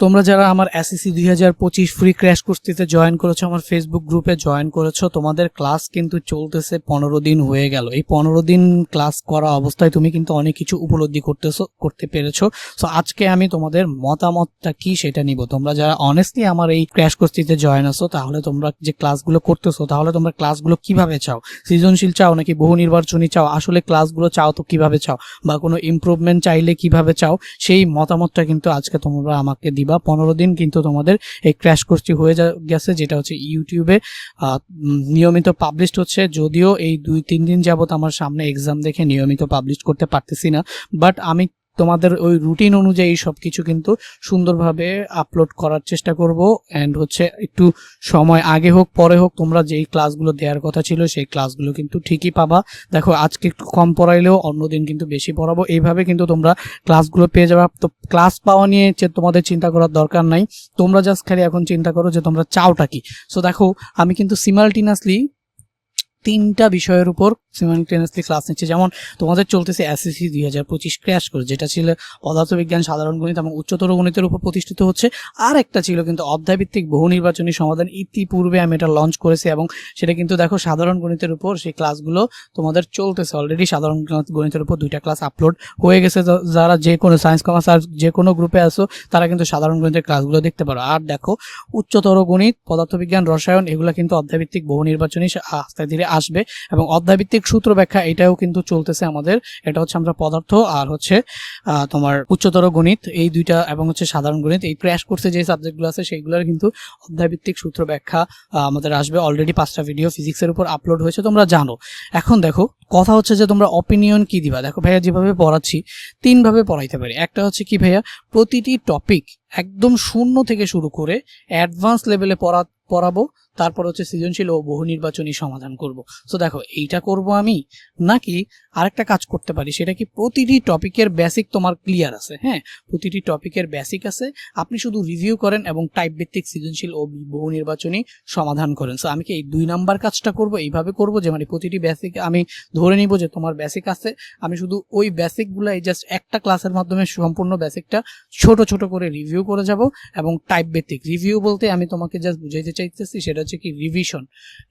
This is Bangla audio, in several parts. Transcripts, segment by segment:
তোমরা যারা আমার এসএসসি দুই হাজার পঁচিশ ফ্রি ক্র্যাশ কোর্সটিতে জয়েন করেছ, আমার ফেসবুক গ্রুপে জয়েন করেছ, তোমাদের ক্লাস কিন্তু চলতেছে পনেরো দিন হয়ে গেল। এই পনেরো দিন ক্লাস করা অবস্থায় তুমি কিন্তু অনেক কিছু উপলব্ধি করতেছো, করতে পেরেছ। সো আজকে আমি তোমাদের মতামতটা কি সেটা নিব। তোমরা যারা অনেস্টলি আমার এই ক্র্যাশ কোর্সটিতে জয়েন আসো তাহলে তোমরা যে ক্লাসগুলো করতেছো, তাহলে তোমরা ক্লাসগুলো কীভাবে চাও? সৃজনশীল চাও নাকি বহু নির্বাচনী চাও? আসলে ক্লাসগুলো চাও তো কীভাবে চাও? বা কোনো ইমপ্রুভমেন্ট চাইলে কীভাবে চাও? সেই মতামতটা কিন্তু আজকে তোমরা আমাকে দিবা। পনেরো দিন কিন্তু তোমাদের এই ক্র্যাশ কোর্সটি হয়ে গেছে, যেটা হচ্ছে ইউটিউবে নিয়মিত পাবলিশ হচ্ছে। যদিও এই দুই, তিন দিন যাবত আমার সামনে এক্সাম দেখে নিয়মিত পাবলিশ করতে পারতেছি না। বাট আমি তোমাদের ওই রুটিন অনুযায়ী সব কিছু কিন্তু সুন্দরভাবে আপলোড করার চেষ্টা করব। অ্যান্ড হচ্ছে একটু সময় আগে হোক, পরে হোক, তোমরা যেই ক্লাসগুলো দেওয়ার কথা ছিল, সেই ক্লাসগুলো কিন্তু ঠিকই পাবা। দেখো, আজকে একটু কম পড়াইলেও অন্যদিন কিন্তু বেশি পড়াবো। এইভাবে কিন্তু তোমরা ক্লাসগুলো পেয়ে যাবে। তো ক্লাস পাওয়া নিয়ে তোমাদের চিন্তা করার দরকার নাই। তোমরা জাস্ট খালি এখন চিন্তা করো যে তোমরা চাওটা কি। সো দেখো, আমি কিন্তু সিমালটিনাসলি তিনটা বিষয়ের উপর সিমালটেনিয়াসলি ক্লাস নিচ্ছে। যেমন তোমাদের চলতেছে এসএসসি দুই হাজার পঁচিশ ক্র্যাশ করে যেটা ছিল পদার্থবিজ্ঞান, সাধারণ গণিত এবং উচ্চতর গণিতের উপর প্রতিষ্ঠিত হচ্ছে। আর একটা ছিল কিন্তু অধ্যায়ভিত্তিক বহু নির্বাচনী সমাধান। ইতিপূর্বে আমি এটা লঞ্চ করেছি এবং সেটা কিন্তু দেখো সাধারণ গণিতের উপর সেই ক্লাসগুলো তোমাদের চলতেছে অলরেডি সাধারণ গণিতের উপর দুইটা ক্লাস আপলোড হয়ে গেছে। যারা যে কোনো সায়েন্স কমার্স আর যে কোনো গ্রুপে আসো, তারা কিন্তু সাধারণ গণিতের ক্লাসগুলো দেখতে পারো। আর দেখো, উচ্চতর গণিত, পদার্থবিজ্ঞান, রসায়ন, এগুলো কিন্তু অধ্যায়ভিত্তিক বহু নির্বাচনী আস্তে ধীরে আসবে এবং অধ্যায়ভিত্তিক সূত্র ব্যাখ্যা এটাও কিন্তু চলতেছে আমাদের। এটা হচ্ছে আমরা পদার্থ আর হচ্ছে তোমার উচ্চতর গণিত। এই দুইটা এবং হচ্ছে সাধারণ গণিত। এই ক্র্যাশ কোর্সে যে সাবজেক্টগুলো আছে, সেইগুলোর কিন্তু অধ্যায়ভিত্তিক সূত্র ব্যাখ্যা আমাদের আসবে। অলরেডি পাঁচটা ভিডিও ফিজিক্সের উপর আপলোড হয়েছে, তোমরা জানো। এখন দেখো, কথা হচ্ছে যে তোমরা অপিনিয়ন কি দিবা? দেখো ভাইয়া, যেভাবে পড়াচ্ছি, তিনভাবে পড়াইতে পারি। একটা হচ্ছে কি ভাইয়া, প্রতিটি টপিক একদম শূন্য থেকে শুরু করে অ্যাডভান্স লেভেলে পড়া, পড়াবো। তারপর হচ্ছে সৃজনশীল ও বহু নির্বাচনী সমাধান করব। সো দেখো, এইটা করব আমি নাকি আরেকটা কাজ করতে পারি? সেটা কি প্রতিটি টপিকের বেসিক তোমার ক্লিয়ার আছে? হ্যাঁ প্রতিটি টপিকের বেসিক আছে। আপনি শুধু রিভিউ করেন এবং টাইপ ভিত্তিক সৃজনশীল ও বহু নির্বাচনী সমাধান করেন। সো আমি কি এই দুই নাম্বার কাজটা করব? এইভাবে করব যে মানে প্রতিটি বেসিক আমি ধরে নিব যে, তোমার বেসিক আছে। আমি শুধু ওই বেসিকগুলো এই জাস্ট একটা ক্লাসের মাধ্যমে সম্পূর্ণ বেসিকটা ছোট ছোট করে রিভিউ করে যাব এবং টাইপ ভিত্তিক রিভিউ বলতে আমি তোমাকে জাস্ট বুঝাইতে চাইতেছি, সেটা হচ্ছে কি রিভিশন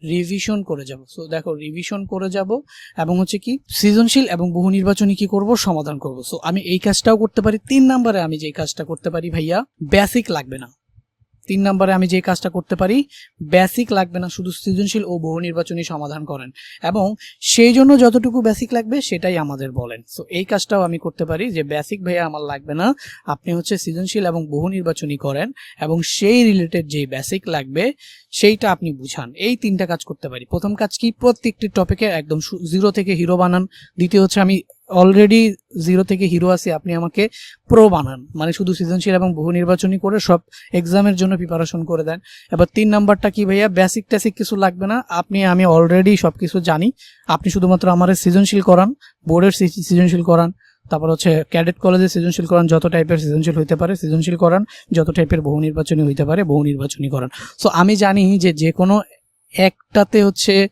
রিভিশন করে যাব। সো দেখো রিভিশন করে যাব এবং হচ্ছে কি সৃজনশীল এবং বহু নির্বাচনী কি করব? সমাধান করব। সো আমি এই কাজটাও করতে পারি। তিন নাম্বারে আমি যে কাজটা করতে পারি ভাইয়া বেসিক লাগবে না। তিন নম্বরে আমি যে কাজটা করতে পারি বেসিক লাগবে না, শুধু সৃজনশীল ও বহু নির্বাচনী সমাধান করেন। এবং সেই জন্য যতটুকু বেসিক লাগবে, সেটাই আমাদের বলেন। সো এই কাজটাও আমি করতে পারি যে বেসিক ভাইয়া আমার লাগবে না, আপনি হচ্ছে সৃজনশীল এবং বহু নির্বাচনী করেন এবং সেই রিলেটেড যে বেসিক লাগবে, সেইটা আপনি বুঝান। এই তিনটা কাজ করতে পারি। প্রথম কাজ কি? প্রত্যেকটি টপিকের একদম জিরো থেকে হিরো বানান। দ্বিতীয় হচ্ছে আমি অলরেডি জিরো থেকে হিরো আছি, আপনি আমাকে প্রো বানান। মানে শুধু সৃজনশীল এবং বহু নির্বাচনী করে সব এক্সামের জন্য প্রিপারেশন করে দেন। এবার তিন নাম্বারটা কি ভাইয়া? বেসিক টেসিক কিছু লাগবে না। আপনি, আমি অলরেডি সব কিছু জানি। আপনি শুধুমাত্র আমার সৃজনশীল করান বোর্ডের সৃজনশীল করান। তারপর হচ্ছে ক্যাডেট কলেজে সৃজনশীল করান, যত টাইপের সৃজনশীল হইতে পারে সৃজনশীল করান, যত টাইপের বহু নির্বাচনী হইতে পারে বহু নির্বাচনী করান। সো আমি জানি যে যে কোনো একটাতে হচ্ছে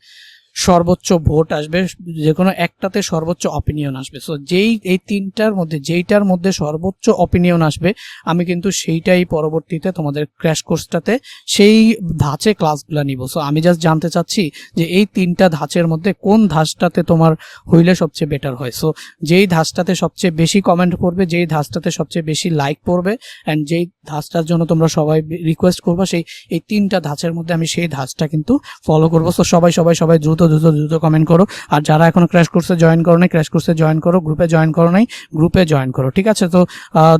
সর্বোচ্চ ভোট আসবে যে কোনো একটাতে সর্বোচ্চ অপিনিয়ন আসবে। সো যেই, এই তিনটার মধ্যে, যেইটার মধ্যে সর্বোচ্চ অপিনিয়ন আসবে, আমি কিন্তু সেইটাই পরবর্তীতে তোমাদের ক্র্যাশ কোর্সটাতে সেই ধাঁচে ক্লাসগুলো নিব। সো আমি জাস্ট জানতে চাচ্ছি যে এই তিনটা ধাঁচের মধ্যে কোন ধাঁচটাতে তোমার হইলে সবচেয়ে বেটার হয়। সো যেই ধাঁচটাতে সবচেয়ে বেশি কমেন্ট পড়বে, যেই ধাঁচটাতে সবচেয়ে বেশি লাইক পড়বে অ্যান্ড যেই ধাঁচটার জন্য তোমরা সবাই রিকোয়েস্ট করবে, সেই, এই তিনটা ধাঁচের মধ্যে আমি সেই ধাঁচটা কিন্তু ফলো করব। সো সবাই সবাই সবাই দ্রুত দ্রুত দ্রুত কমেন্ট করো। আর যারা এখনও ক্র্যাশ কোর্সে জয়েন করো নাই ক্র্যাশ কোর্সে জয়েন করো গ্রুপে জয়েন করো নাই গ্রুপে জয়েন করো, ঠিক আছে? তো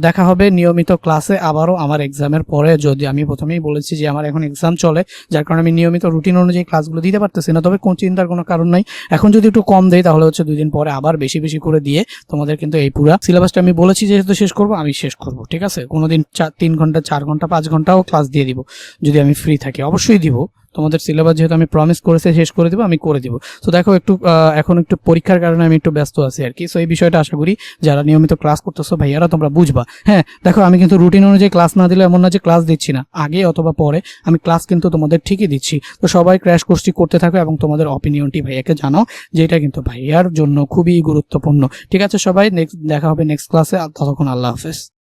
দেখা হবে নিয়মিত ক্লাসে আবারও আমার এক্সামের পরে। যদি আমি প্রথমেই বলেছি যে আমার এখন এক্সাম চলে, যার কারণে আমি নিয়মিত রুটিন অনুযায়ী ক্লাসগুলো দিতে পারতেছি না, তবে কোন চিন্তার কোনো কারণ নাই। এখন যদি একটু কম দেয় তাহলে হচ্ছে দুই দিন পরে আবার বেশি বেশি করে দিয়ে তোমাদের কিন্তু এই পুরো সিলেবাসটা আমি বলেছি, যেহেতু শেষ করব, আমি শেষ করব, ঠিক আছে? কোনোদিন চার তিন ঘণ্টা, চার ঘণ্টা, পাঁচ ঘন্টাও ক্লাস দিয়ে দিব, যদি আমি ফ্রি থাকি। অবশ্যই দিব। তোমাদের সিলেবাস যেহেতু আমি প্রমিস করেছি, শেষ করে দেবো, আমি করে দিব। তো দেখো একটু এখন একটু পরীক্ষার কারণে আমি একটু ব্যস্ত আছি আর কি। সো এই বিষয়টা আশা করি যারা নিয়মিত ক্লাস করতেছো, ভাইয়ারা তোমরা বুঝবা। হ্যাঁ দেখো, আমি কিন্তু রুটিন অনুযায়ী ক্লাস না দিলে এমন না যে ক্লাস দিচ্ছি না। আগে অথবা পরে আমি ক্লাস কিন্তু তোমাদের ঠিকই দিচ্ছি। তো সবাই ক্র্যাশ কোর্সটি করতে থাকো এবং তোমাদের অপিনিয়নটি ভাইয়াকে জানাও যেটা কিন্তু ভাইয়ার জন্য খুবই গুরুত্বপূর্ণ। ঠিক আছে সবাই নেক্সট দেখা হবে নেক্সট ক্লাসে ততক্ষণ আল্লাহ হাফেজ।